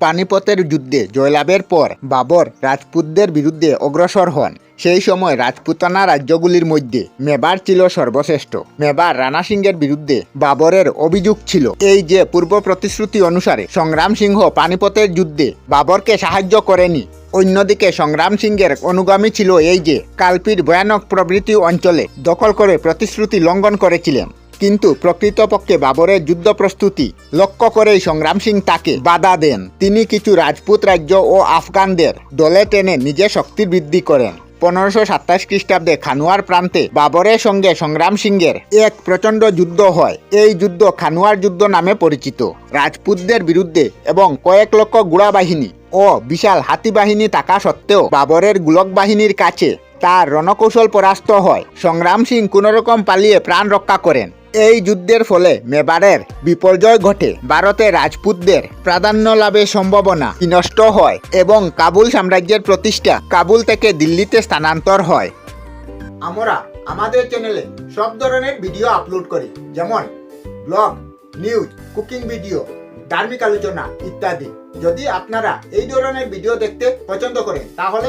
পানিপথের যুদ্ধে জয়লাভের পর বাবর রাজপুতদের বিরুদ্ধে অগ্রসর হন। সেই সময় রাজপুতানা রাজ্যগুলির মধ্যে মেবার ছিল সর্বশ্রেষ্ঠ। মেবার রানা সিংহের বিরুদ্ধে বাবরের অভিযোগ ছিল। এই যে পূর্ব প্রতিশ্রুতি অনুসারে সংগ্রাম সিংহ পানিপথের যুদ্ধে বাবরকে সাহায্য করেনি, অন্যদিকে সংগ্রাম সিংহের অনুগামী ছিল এই যে কালপির ভয়ানক প্রভৃতি অঞ্চলে দখল করে প্রতিশ্রুতি লঙ্ঘন করেছিলেন। কিন্তু প্রকৃতপক্ষে বাবরের যুদ্ধ প্রস্তুতি লক্ষ্য করেই সংগ্রাম সিং তাকে বাধা দেন। তিনি কিছু রাজপুত রাজ্য ও আফগানদের দলে টেনে নিজে শক্তি বৃদ্ধি করেন। পনেরোশো সাতাশ খ্রিস্টাব্দে খানুয়ার প্রান্তে বাবরের সঙ্গে সংগ্রাম সিংহের এক প্রচণ্ড যুদ্ধ হয়। এই যুদ্ধ খানুয়ার যুদ্ধ নামে পরিচিত। রাজপুতদের বিরুদ্ধে এবং কয়েক লক্ষ গুড়া বাহিনী ও বিশাল হাতি বাহিনী থাকা সত্ত্বেও বাবরের গুলক বাহিনীর কাছে তার রণকৌশল পরাস্ত হয়। সংগ্রাম সিং কোনোরকম পালিয়ে প্রাণ রক্ষা করেন। এই যুদ্ধের ফলে মেবারের বিপর্যয় ঘটে। ভারতে রাজপুতদের প্রাধান্য লাভের সম্ভাবনা নষ্ট হয় এবং কাবুল সাম্রাজ্যের প্রতিষ্ঠা কাবুল থেকে দিল্লিতে স্থানান্তর হয়। আমরা আমাদের চ্যানেলে সব ধরনের ভিডিও আপলোড করি। যেমন ব্লগ নিউজ কুকিং ভিডিও ধার্মিক আলোচনা ইত্যাদি। যদি আপনারা এই ধরনের ভিডিও দেখতে পছন্দ করেন, তাহলে